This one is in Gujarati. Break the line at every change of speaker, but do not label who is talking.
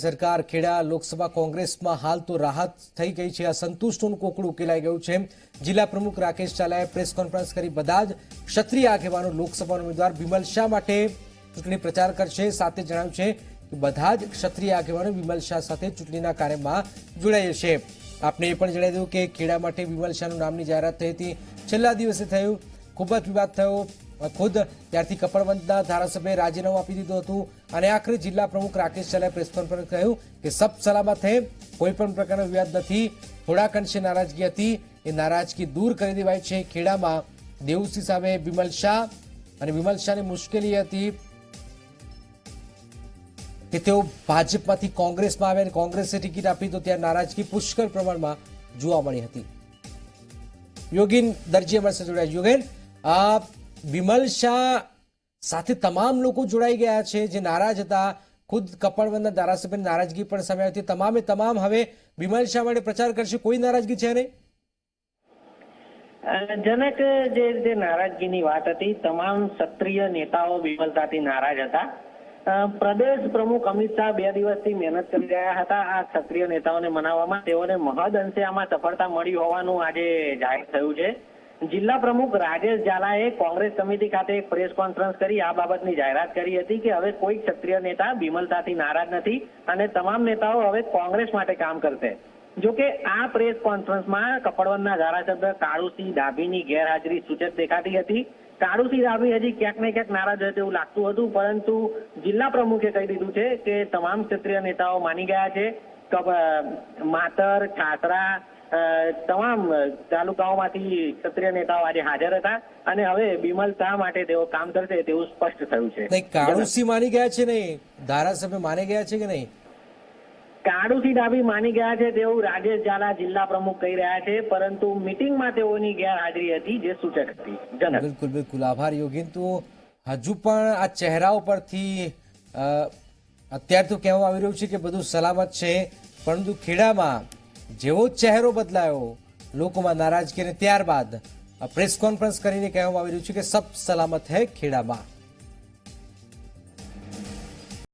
સરકાર ખેડા લોકસભા કોંગ્રેસમાં હાલ તો રાહત થઈ ગઈ છે. અસંતુષ્ટનું કોકડું ઉકેલાઈ ગયું છે. જિલ્લા પ્રમુખ રાકેશ ચાલાએ પ્રેસ કોન્ફરન્સ કરી બધા જ ક્ષત્રિય આગેવાનો લોકસભાના ઉમેદવાર બિમલ શાહ માટે ચૂંટણી પ્રચાર કરશે. સાથે જણાવ્યું છે કે બધા જ ક્ષત્રિય આગેવાનો બિમલ શાહ સાથે ચૂંટણીના કાર્યમાં જોડાય છે. આપને એ પણ જણાવી દઉં કે ખેડા માટે બિમલ શાહનું નામની જાહેરાત થઈ હતી. છેલ્લા દિવસે થયું ખૂબ જ વિવાદ થયો. ખુદ ત્યારથી કપડવંતના ધારાસભ્યએ રાજીનામું આપી દીધું હતું અને આખરે જિલ્લા પ્રમુખ રાકેશ ચલાએ પ્રેસ કોન્ફરન્સ કહ્યું કે સબ સલામત હે, કોઈ પણ પ્રકારનો વિવાદ નથી. થોડાક અંશે નારાજગી હતી. એ નારાજગી દૂર કરી દેવાય છે. ખેડામાં દેવસિંહ સામે બિમલ શાહ અને બિમલ શાહની મુશ્કેલી હતી કે તેઓ ભાજપમાંથી કોંગ્રેસમાં આવે અને કોંગ્રેસે ટિકિટ આપી તો ત્યાં નારાજગી પુષ્કળ પ્રમાણમાં જોવા મળી હતી. યોગીન દરજી અમારી સાથે જોડાયા. યોગેન આ વિમલ શાહ સાથે તમામ લોકો જોડાઈ ગયા છે, જે નારાજ હતા. ખુદ કપડવંદના ધારાસભ્યની નારાજગી પણ સામે આવી તમામે તમામ હવે વિમલ શાહ માટે પ્રચાર કરશે. કોઈ નારાજગી છે નહીં?
જનક જે રીતે નારાજગીની વાત હતી, તમામ ક્ષત્રિય નેતાઓ વિમલતાથી નારાજ હતા. પ્રદેશ પ્રમુખ અમિત શાહ બે દિવસથી મહેનત કરી રહ્યા હતા. આ ક્ષત્રિય નેતાઓને મનાવવામાં તેઓને મહદ અંશે આમાં સફળતા મળી હોવાનું આજે જાહેર થયું છે. જિલ્લા પ્રમુખ રાજેશ ઝાલાએ કોંગ્રેસ સમિતિ ખાતે એક પ્રેસ કોન્ફરન્સ કરી આ બાબતની જાહેરાત કરી હતી કે હવે કોઈ ક્ષત્રિય નેતા બિમલતાથી નારાજ નથી અને તમામ નેતાઓ હવે કોંગ્રેસ માટે કામ કરશે. જોકે આ પ્રેસ કોન્ફરન્સમાં કપડવનના ધારાસભ્ય કાળુસિંહ ડાભીની ગેરહાજરી સૂચક દેખાતી હતી. કાળુસિંહ ડાભી હજી ક્યાંક ને ક્યાંક નારાજ હોય તેવું લાગતું હતું પરંતુ જિલ્લા પ્રમુખે કહી દીધું છે કે તમામ ક્ષત્રિય નેતાઓ માની ગયા છે. માતર ઠાસરા અ, તમામ તાલુકાઓમાંથી ક્ષત્રિય નેતાઓ આજે હાજર હતા અને હવે બિમલ શાહ માટે તેઓ કામ કરશે તેવું સ્પષ્ટ થયું છે.
નહીં કાળુસી માની ગયા છે નહીં? ધારાસભ્ય માની ગયા છે કે નહીં?
કાળુસી ડાબી માની ગયા છે તેવું રાજેશ ઝાલા જિલ્લા પ્રમુખ કહી રહ્યા છે પરંતુ મિટિંગમાં તેઓની ગેરહાજરી હતી જે સૂચક હતી. જનક.
બિલકુલ બિલકુલ. આભાર યોગીન તો. હજુ પણ આ ચહેરાઓ પરથી અત્યારે તો કહેવામાં આવી રહ્યું છે કે બધું સલામત છે પરંતુ ખેડામાં જેવો ચહેરો બદલાયો, લોકોમાં નારાજગી અને ત્યારબાદ પ્રેસ કોન્ફરન્સ કરીને કહેવામાં આવી રહ્યું છે કે સબ સલામત હૈ ખેડામાં.